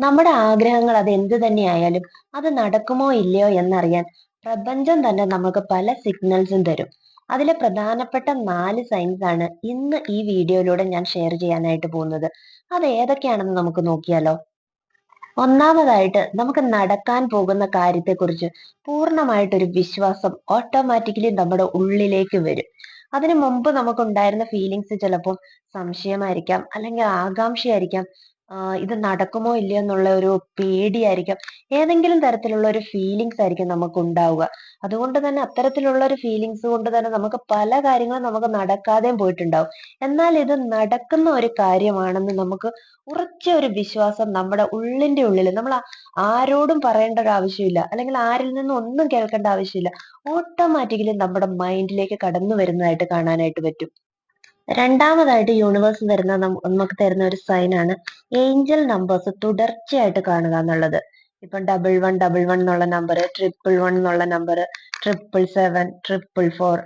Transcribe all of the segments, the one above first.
നമ്മുടെ ആഗ്രഹങ്ങൾ അത് എന്ത് തന്നെയായാലും അത് നടക്കുമോ ഇല്ലയോ എന്നറിയാൻ പ്രപഞ്ചം തന്നെ നമുക്ക് പല സിഗ്നൽസും തരും. അതിലെ പ്രധാനപ്പെട്ട നാല് സൈൻസ് ആണ് ഇന്ന് ഈ വീഡിയോയിലൂടെ ഞാൻ ഷെയർ ചെയ്യാനായിട്ട് പോകുന്നത്. അത് ഏതൊക്കെയാണെന്ന് നമുക്ക് നോക്കിയാലോ? ഒന്നാമതായിട്ട് നമുക്ക് നടക്കാൻ പോകുന്ന കാര്യത്തെക്കുറിച്ച് പൂർണമായിട്ടൊരു വിശ്വാസം ഓട്ടോമാറ്റിക്കലി നമ്മുടെ ഉള്ളിലേക്ക് വരും. അതിനു മുമ്പ് നമുക്കുണ്ടായിരുന്ന ഫീലിങ്സ് ചിലപ്പോൾ സംശയമായിരിക്കാം അല്ലെങ്കിൽ ആകാംക്ഷയായിരിക്കാം ഇത് നടക്കുമോ ഇല്ലയോ എന്നുള്ള ഒരു പേടിയായിരിക്കും. ഏതെങ്കിലും തരത്തിലുള്ള ഒരു ഫീലിങ്സ് ആയിരിക്കും നമുക്ക് ഉണ്ടാവുക അതുകൊണ്ട് തന്നെ അത്തരത്തിലുള്ള ഒരു ഫീലിങ്സ് കൊണ്ട് തന്നെ നമുക്ക് പല കാര്യങ്ങളും നമുക്ക് നടക്കാതെയും പോയിട്ടുണ്ടാവും. എന്നാൽ ഇത് നടക്കുന്ന ഒരു കാര്യമാണെന്ന് നമുക്ക് ഉറച്ച ഒരു വിശ്വാസം നമ്മുടെ ഉള്ളിന്റെ ഉള്ളിൽ നമ്മൾ ആരോടും പറയേണ്ട ഒരു ആവശ്യമില്ല. അല്ലെങ്കിൽ ആരിൽ നിന്നും ഒന്നും കേൾക്കേണ്ട ആവശ്യമില്ല. ഓട്ടോമാറ്റിക്കലി നമ്മുടെ മൈൻഡിലേക്ക് കടന്നു വരുന്നതായിട്ട് കാണാനായിട്ട് പറ്റും. രണ്ടാമതായിട്ട് യൂണിവേഴ്സ് തരുന്ന നമുക്ക് തരുന്ന ഒരു സൈൻ ആണ് ഏഞ്ചൽ നമ്പേഴ്സ് തുടർച്ചയായിട്ട് കാണുക എന്നുള്ളത്. ഇപ്പൊ ഡബിൾ വൺ ഡബിൾ വൺ എന്നുള്ള നമ്പർ ട്രിപ്പിൾ വൺ എന്നുള്ള number triple seven triple four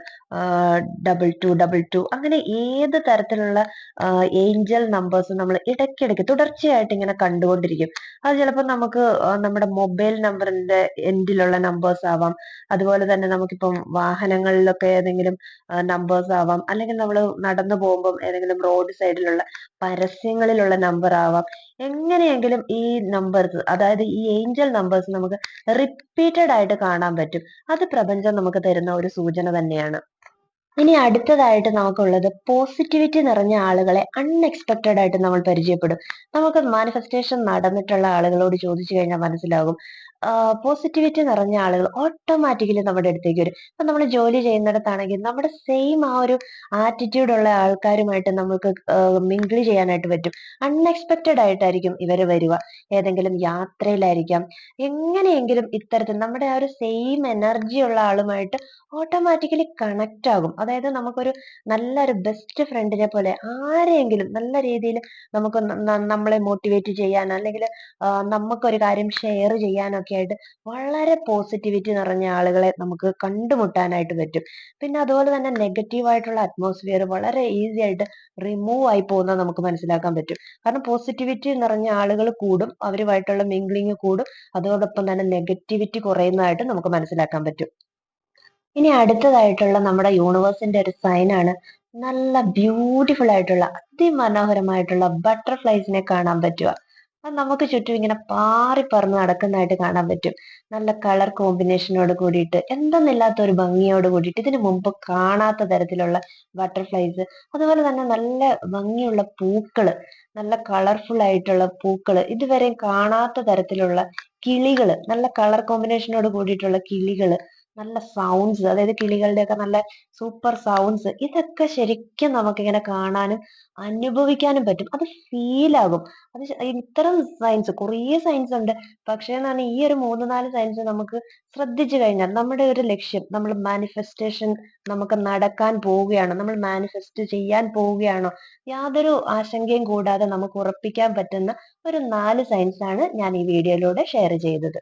double two double two അങ്ങനെ ഏത് തരത്തിലുള്ള ഏഞ്ചൽ നമ്പേഴ്സ് നമ്മൾ ഇടയ്ക്കിടയ്ക്ക് തുടർച്ചയായിട്ട് ഇങ്ങനെ കണ്ടുകൊണ്ടിരിക്കും. അത് ചിലപ്പോൾ നമുക്ക് നമ്മുടെ മൊബൈൽ നമ്പറിന്റെ എൻഡിലുള്ള നമ്പേഴ്സ് ആവാം. അതുപോലെ തന്നെ നമുക്കിപ്പം വാഹനങ്ങളിലൊക്കെ ഏതെങ്കിലും നമ്പേഴ്സ് ആവാം. അല്ലെങ്കിൽ നമ്മൾ നടന്നു പോകുമ്പോൾ ഏതെങ്കിലും റോഡ് സൈഡിലുള്ള പരസ്യങ്ങളിലുള്ള നമ്പർ ആവാം. എങ്ങനെയെങ്കിലും ഈ നമ്പേഴ്സ് അതായത് ഈ ഏഞ്ചൽ നമ്പേഴ്സ് നമുക്ക് റിപ്പീറ്റഡ് ആയിട്ട് കാണാൻ പറ്റും. അത് പ്രപഞ്ചം നമുക്ക് തരുന്ന ഒരു സൂചന തന്നെയാണ്. ഇനി അടുത്തതായിട്ട് നമുക്കുള്ളത് പോസിറ്റിവിറ്റി നിറഞ്ഞ ആളുകളെ അൺഎക്സ്പെക്റ്റഡ് ആയിട്ട് നമ്മൾ പരിചയപ്പെടും. നമുക്ക് മാനിഫെസ്റ്റേഷൻ നടന്നിട്ടുള്ള ആളുകളോട് ചോദിച്ചു കഴിഞ്ഞാൽ മനസ്സിലാകും. പോസിറ്റിവിറ്റി നിറഞ്ഞ ആളുകൾ ഓട്ടോമാറ്റിക്കലി നമ്മുടെ അടുത്തേക്ക് വരും. ഇപ്പൊ നമ്മൾ ജോലി ചെയ്യുന്നിടത്താണെങ്കിൽ നമ്മുടെ സെയിം ആ ഒരു ആറ്റിറ്റ്യൂഡ് ഉള്ള ആൾക്കാരുമായിട്ട് നമുക്ക് മിങ്കിൾ ചെയ്യാനായിട്ട് പറ്റും. അൺഎക്സ്പെക്റ്റഡ് ആയിട്ടായിരിക്കും ഇവർ വരിക. ഏതെങ്കിലും യാത്രയിലായിരിക്കാം. എങ്ങനെയെങ്കിലും ഇത്തരത്തിൽ നമ്മുടെ ആ ഒരു സെയിം എനർജി ഉള്ള ആളുമായിട്ട് ഓട്ടോമാറ്റിക്കലി കണക്ട് ആകും. അതായത് നമുക്കൊരു നല്ലൊരു ബെസ്റ്റ് ഫ്രണ്ടിനെ പോലെ ആരെങ്കിലും നല്ല രീതിയിൽ നമുക്ക് നമ്മളെ മോട്ടിവേറ്റ് ചെയ്യാൻ അല്ലെങ്കിൽ നമുക്കൊരു കാര്യം ഷെയർ ചെയ്യാനൊക്കെ ആയിട്ട് വളരെ പോസിറ്റിവിറ്റി നിറഞ്ഞ ആളുകളെ നമുക്ക് കണ്ടുമുട്ടാനായിട്ട് പറ്റും. പിന്നെ അതുപോലെ തന്നെ നെഗറ്റീവ് ആയിട്ടുള്ള അറ്റ്മോസ്ഫിയർ വളരെ ഈസി ആയിട്ട് റിമൂവ് ആയി പോകുന്നത് നമുക്ക് മനസ്സിലാക്കാൻ പറ്റും. കാരണം പോസിറ്റിവിറ്റി നിറഞ്ഞ ആളുകൾ കൂടും അവരുമായിട്ടുള്ള മിംഗ്ലിങ് കൂടും അതോടൊപ്പം തന്നെ നെഗറ്റിവിറ്റി കുറയുന്നതായിട്ട് നമുക്ക് മനസ്സിലാക്കാൻ പറ്റും. ഇനി അടുത്തതായിട്ടുള്ള നമ്മുടെ യൂണിവേഴ്സിന്റെ ഒരു സൈനാണ് നല്ല ബ്യൂട്ടിഫുൾ ആയിട്ടുള്ള അതിമനോഹരമായിട്ടുള്ള ബട്ടർഫ്ലൈസിനെ കാണാൻ പറ്റുക. അത് നമുക്ക് ചുറ്റും ഇങ്ങനെ പാറി പറന്ന് നടക്കുന്നതായിട്ട് കാണാൻ പറ്റും. നല്ല കളർ കോമ്പിനേഷനോട് കൂടിയിട്ട് എന്തെന്നില്ലാത്ത ഒരു ഭംഗിയോട് കൂടിയിട്ട് ഇതിനു മുമ്പ് കാണാത്ത തരത്തിലുള്ള ബട്ടർഫ്ലൈസ് അതുപോലെ തന്നെ നല്ല ഭംഗിയുള്ള പൂക്കൾ നല്ല കളർഫുൾ ആയിട്ടുള്ള പൂക്കൾ ഇതുവരെയും കാണാത്ത തരത്തിലുള്ള കിളികൾ നല്ല കളർ കോമ്പിനേഷനോട് കൂടിയിട്ടുള്ള കിളികൾ നല്ല സൗണ്ട്സ് അതായത് കിളികളുടെയൊക്കെ നല്ല സൂപ്പർ സൗണ്ട്സ് ഇതൊക്കെ ശരിക്കും നമുക്കിങ്ങനെ കാണാനും അനുഭവിക്കാനും പറ്റും. അത് ഫീൽ ആകും. അത് ഇത്തരം സയൻസ് കുറേ സയൻസ് ഉണ്ട്. പക്ഷേ എന്നാണ് ഈ ഒരു മൂന്ന് നാല് സയൻസ് നമുക്ക് ശ്രദ്ധിച്ചു കഴിഞ്ഞാൽ നമ്മുടെ ഒരു ലക്ഷ്യം നമ്മൾ മാനിഫെസ്റ്റേഷൻ നമുക്ക് നടക്കാൻ പോവുകയാണോ നമ്മൾ മാനിഫെസ്റ്റ് ചെയ്യാൻ പോവുകയാണോ യാതൊരു ആശങ്കയും കൂടാതെ നമുക്ക് ഉറപ്പിക്കാൻ പറ്റുന്ന ഒരു നാല് സയൻസ് ആണ് ഞാൻ ഈ വീഡിയോയിലൂടെ ഷെയർ ചെയ്തത്.